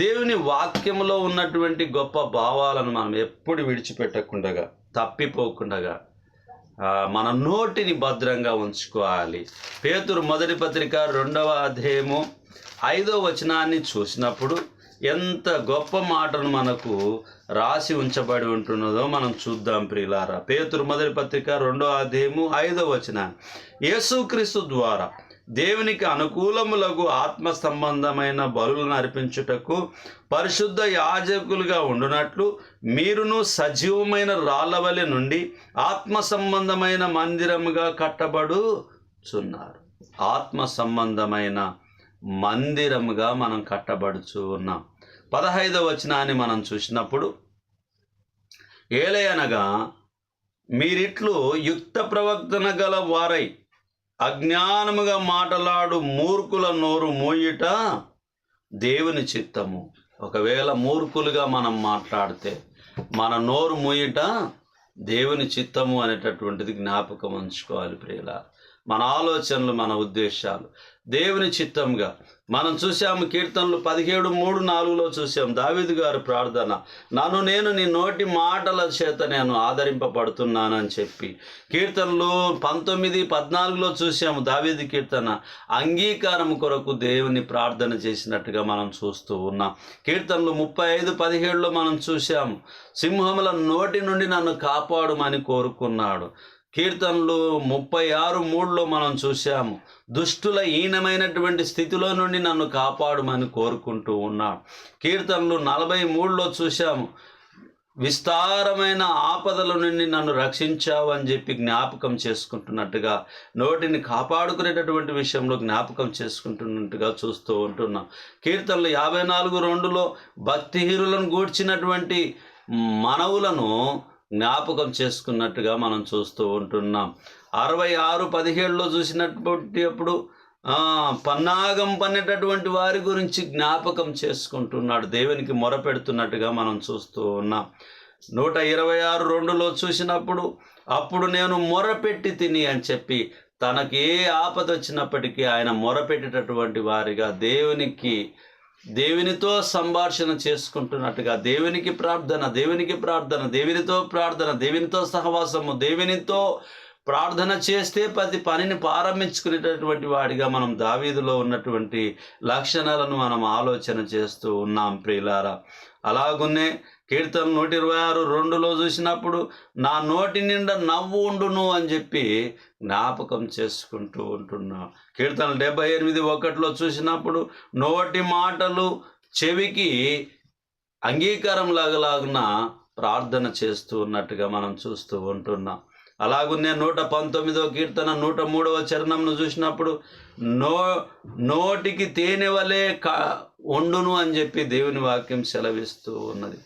దేవుని వాక్యంలో ఉన్నటువంటి గొప్ప భావాలను మనం ఎప్పుడు విడిచిపెట్టకుండగా తప్పిపోకుండగా మన నోటిని భద్రంగా ఉంచుకోవాలి. పేతురు మొదటి పత్రిక రెండవ అధ్యాయము ఐదో వచనాన్ని చూసినప్పుడు ఎంత గొప్ప మాటను మనకు రాసి ఉంచబడి ఉంటున్నదో మనం చూద్దాం ప్రియులారా. పేతురు మొదటి పత్రిక రెండో అధ్యాయము ఐదో వచనాన్ని. యేసుక్రీస్తు ద్వారా దేవునికి అనుకూలములకు ఆత్మ సంబంధమైన బలులను అర్పించుటకు పరిశుద్ధ యాజకులుగా ఉండునట్లు మీరును సజీవమైన రాళ్ళవలె నుండి ఆత్మ సంబంధమైన మందిరముగా కట్టబడుచున్నారు. ఆత్మ సంబంధమైన మందిరముగా మనం కట్టబడుచు ఉన్నాం పదహైదవ వచనాన్ని మనం చూసినప్పుడు ఏలయనగా మీరిట్లు యుక్త ప్రవర్తన గల వారై అజ్ఞానముగా మాటలాడు మూర్ఖుల నోరు మోయుట దేవుని చిత్తము. ఒకవేళ మూర్ఖులుగా మనం మాట్లాడితే మన నోరు మూయట దేవుని చిత్తము అనేటటువంటిది జ్ఞాపకం ఉంచుకోవాలి ప్రియుల మన ఆలోచనలు మన ఉద్దేశాలు. దేవుని చిత్తంగా మనం చూసాము కీర్తనలు పదిహేడు మూడు నాలుగులో చూసాం దావిదు గారు ప్రార్థన నన్ను నేను నీ నోటి మాటల చేత నేను ఆదరింపబడుతున్నానని చెప్పి. కీర్తనలు పంతొమ్మిది పద్నాలుగులో చూసాము దావిది కీర్తన. అంగీకారం కొరకు దేవుని ప్రార్థన చేసినట్టుగా మనం చూస్తూ ఉన్నాం. కీర్తనలు ముప్పై ఐదు పదిహేడులో మనం చూసాము సింహముల నోటి నుండి నన్ను కాపాడమని కోరుకున్నాడు. కీర్తనలు ముప్పై ఆరు మూడులో మనం చూసాము దుష్టుల హీనమైనటువంటి స్థితిలో నుండి నన్ను కాపాడుమని కోరుకుంటూ ఉన్నాడు కీర్తనలు నలభై మూడులో చూసాము విస్తారమైన ఆపదల నుండి నన్ను రక్షించావు అని చెప్పి జ్ఞాపకం చేసుకుంటున్నట్టుగా నోటిని కాపాడుకునేటటువంటి విషయంలో జ్ఞాపకం చేసుకుంటున్నట్టుగా చూస్తూ ఉంటున్నాం. కీర్తనలు యాభై నాలుగు రెండులో భక్తిహీనులను గూడ్చినటువంటి మనవులను జ్ఞాపకం చేసుకున్నట్టుగా మనం చూస్తూ ఉంటున్నాం. అరవై ఆరు పదిహేడులో చూసినటువంటి అప్పుడు పన్నాగం పన్నేటటువంటి వారి గురించి జ్ఞాపకం చేసుకుంటున్నాడు. దేవునికి మొరపెడుతున్నట్టుగా మనం చూస్తూ ఉన్నాం. నూట ఇరవై ఆరు రెండులో చూసినప్పుడు అప్పుడు నేను మొరపెట్టి తిని అని చెప్పి తనకి ఏ ఆపద వచ్చినప్పటికీ ఆయన మొరపెట్టేటటువంటి వారిగా దేవునికి దేవునితో సంభాషణ చేసుకుంటున్నట్టుగా దేవునికి ప్రార్థన దేవునికి ప్రార్థన దేవునితో ప్రార్థన దేవునితో సహవాసము దేవునితో ప్రార్థన చేస్తే ప్రతి పనిని ప్రారంభించుకునేటటువంటి వాడిగా మనం దావీదులో ఉన్నటువంటి లక్షణాలను మనం ఆలోచన చేస్తూ ఉన్నాం ప్రియులారా. అలాగునే కీర్తన నూట ఇరవై ఆరు రెండులో చూసినప్పుడు నా నోటి నిండా నవ్వు ఉండును అని చెప్పి జ్ఞాపకం చేసుకుంటూ ఉంటున్నా. కీర్తన డెబ్బై ఎనిమిది ఒకటిలో చూసినప్పుడు నోటి మాటలు చెవికి అంగీకారం లాగలాగున ప్రార్థన చేస్తూ ఉన్నట్టుగా మనం చూస్తూ ఉంటున్నాం. అలాగునే నూట పంతొమ్మిదో కీర్తన నూట మూడవ చరణంను చూసినప్పుడు నో నోటికి తేనె వలె క ఉండును అని చెప్పి దేవుని వాక్యం సెలవిస్తూ ఉన్నది.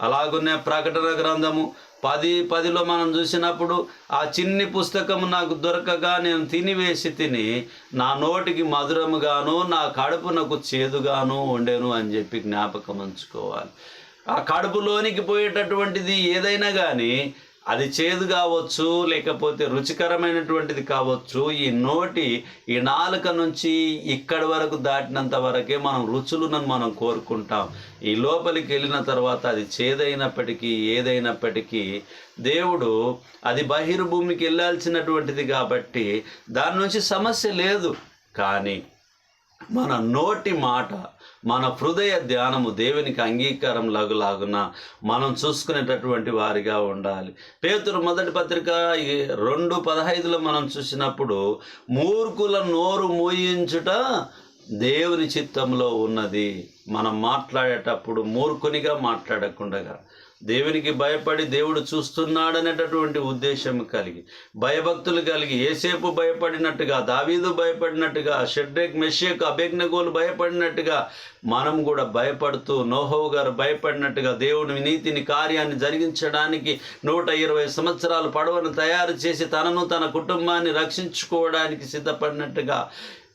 అలాగునే ప్రకటన గ్రంథము. పది పదిలో మనం చూసినప్పుడు ఆ చిన్ని పుస్తకము నాకు దొరకగా నేను తినివేసి తిని నా నోటికి మధురముగాను నా కడుపునకు చేదుగాను ఉండేను అని చెప్పి జ్ఞాపకం ఉంచుకోవాలి. ఆ కడుపులోనికి పోయేటటువంటిది ఏదైనా కానీ అది చేదు కావచ్చు లేకపోతే రుచికరమైనటువంటిది కావచ్చు ఈ నోటి ఈ నాలుక నుంచి ఇక్కడి వరకు దాటినంత వరకే మనం రుచులను మనం కోరుకుంటాం. ఈ లోపలికి వెళ్ళిన తర్వాత అది చేదైనప్పటికీ ఏదైనప్పటికీ దేవుడు అది బహిర్భూమికి వెళ్ళాల్సినటువంటిది కాబట్టి దాని నుంచి సమస్య లేదు. కానీ మన నోటి మాట మన హృదయ ధ్యానము దేవునికి అంగీకారం లాగులాగున మనం చూసుకునేటటువంటి వారిగా ఉండాలి. పేతురు మొదటి పత్రిక రెండు పదహైదులో మనం చూసినప్పుడు మూర్ఖుల నోరు మూయించుట దేవుని చిత్తంలో ఉన్నది. మనం మాట్లాడేటప్పుడు మూర్ఖునిగా మాట్లాడకుండగా దేవునికి భయపడి దేవుడు చూస్తున్నాడనేటటువంటి ఉద్దేశం కలిగి భయభక్తులు కలిగి ఏసేపు భయపడినట్టుగా దావీదు భయపడినట్టుగా షడ్రేక్ మెషేక్ అభిజ్ఞగోలు భయపడినట్టుగా మనం కూడా భయపడుతూ నోహో గారు భయపడినట్టుగా దేవుని నీతిని కార్యాన్ని జరిగించడానికి నూట ఇరవై సంవత్సరాలు పడవను తయారు చేసి తనను తన కుటుంబాన్ని రక్షించుకోవడానికి సిద్ధపడినట్టుగా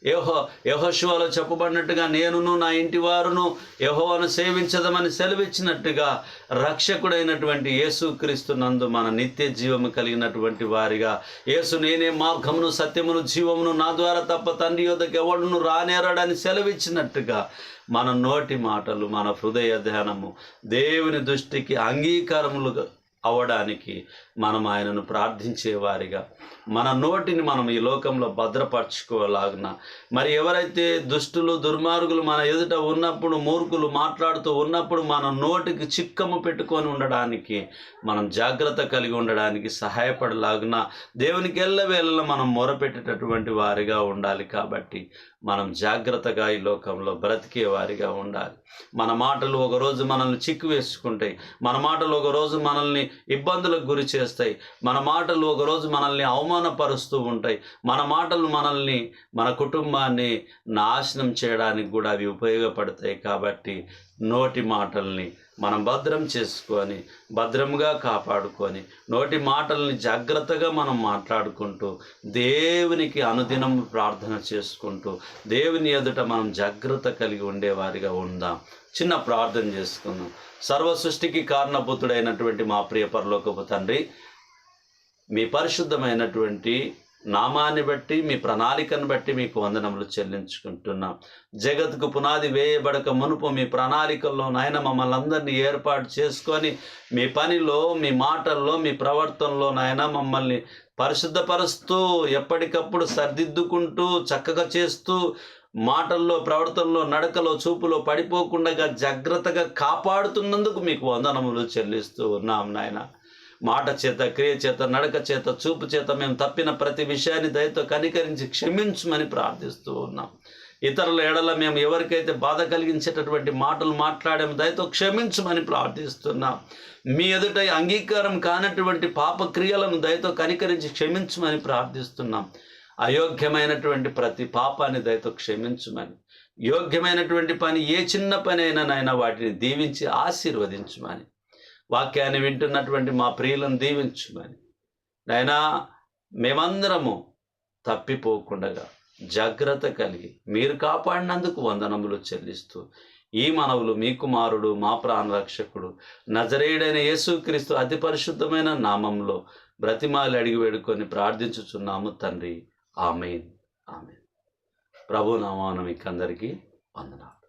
యహో యహోశివలో చెప్పబడినట్టుగా నేనును నా ఇంటి వారును యహోవను సేవించదమని సెలవిచ్చినట్టుగా రక్షకుడైనటువంటి యేసుక్రీస్తు నందు మన నిత్య జీవము కలిగినటువంటి వారిగా. యేసు నేనే మార్గమును సత్యమును జీవమును నా ద్వారా తప్ప తండ్రి యొద్దకు ఎవడును రానేరాడని సెలవిచ్చినట్టుగా మన నోటి మాటలు మన హృదయ ధ్యానము దేవుని దృష్టికి అంగీకారములు అవడానికి మనం ఆయనను ప్రార్థించే వారిగా మన నోటిని మనం ఈ లోకంలో భద్రపరచుకోలాగున మరి ఎవరైతే దుష్టులు దుర్మార్గులు మన ఎదుట ఉన్నప్పుడు మూర్ఖులు మాట్లాడుతూ ఉన్నప్పుడు మన నోటికి చిక్కము పెట్టుకొని ఉండడానికి మనం జాగ్రత్త కలిగి ఉండడానికి సహాయపడలాగున. దేవునికి ఎల్లవేళలా మనం మొరపెట్టేటటువంటి వారిగా ఉండాలి కాబట్టి మనం జాగ్రత్తగా ఈ లోకంలో బ్రతికే వారిగా ఉండాలి. మన మాటలు ఒకరోజు మనల్ని చిక్కు వేసుకుంటాయి మన మాటలు ఒకరోజు మనల్ని ఇబ్బందులకు గురి చేస్తాయి. మన మాటలు ఒకరోజు మనల్ని అవమానపరుస్తూ ఉంటాయి. మన మాటలు మనల్ని మన కుటుంబాన్ని నాశనం చేయడానికి కూడా అవి ఉపయోగపడతాయి కాబట్టి నోటి మాటల్ని మనం భద్రం చేసుకొని భద్రంగా కాపాడుకొని నోటి మాటల్ని జాగ్రత్తగా మనం మాట్లాడుకుంటూ దేవునికి అనుదినం ప్రార్థన చేసుకుంటూ దేవుని ఎదుట మనం జాగ్రత్త కలిగి ఉండేవారిగా ఉందాం. చిన్న ప్రార్థన చేసుకుందాం. సర్వ సృష్టికి కారణభూతుడైనటువంటి మా ప్రియ పరలోకపు తండ్రి మీ పరిశుద్ధమైనటువంటి నామాన్ని బట్టి మీ ప్రణాళికను బట్టి మీకు వందనములు చెల్లించుకుంటున్నాం. జగత్కు పునాది వేయబడక మునుపు మీ ప్రణాళికల్లో నాయన మమ్మల్ని అందరినీ ఏర్పాటు చేసుకొని మీ పనిలో మీ మాటల్లో మీ ప్రవర్తనలో నాయన మమ్మల్ని పరిశుద్ధపరుస్తూ ఎప్పటికప్పుడు సర్దిద్దుకుంటూ చక్కగా చేస్తూ మాటల్లో ప్రవర్తనలో నడకలో చూపులో పడిపోకుండా జాగ్రత్తగా కాపాడుతున్నందుకు మీకు వందనములు చెల్లిస్తూ ఉన్నాం నాయన. మాట చేత క్రియ చేత నడక చేత చూపు చేత మేము తప్పిన ప్రతి విషయాన్ని దయతో కనికరించి క్షమించమని ప్రార్థిస్తూ ఉన్నాం. ఇతరుల ఎడల మేము ఎవరికైతే బాధ కలిగించేటటువంటి మాటలు మాట్లాడాము దయతో క్షమించమని ప్రార్థిస్తున్నాం. మీ ఎదుట అంగీకారం కానటువంటి పాపక్రియలను దయతో కనికరించి క్షమించమని ప్రార్థిస్తున్నాం. అయోగ్యమైనటువంటి ప్రతి పాపాన్ని దయతో క్షమించమని యోగ్యమైనటువంటి పని ఏ చిన్న పని అయినా నాయన వాటిని దీవించి ఆశీర్వదించమని వాక్యాన్ని వింటున్నటువంటి మా ప్రియులను దీవించుమని. నైనా మేమందరము తప్పిపోకుండగా జాగ్రత్త కలిగి మీరు కాపాడినందుకు వందనములు చెల్లిస్తూ ఈ మనవులు మీ కుమారుడు మా ప్రాణరక్షకుడు నజరేయుడైన యేసుక్రీస్తు అతి పరిశుద్ధమైన నామంలో బ్రతిమాలి అడిగి వేడుకొని ప్రార్థించుచున్నాము తండ్రి. ఆమెన్. ఆమెన్. ప్రభు నామానం మీకు అందరికీ వందనాలు.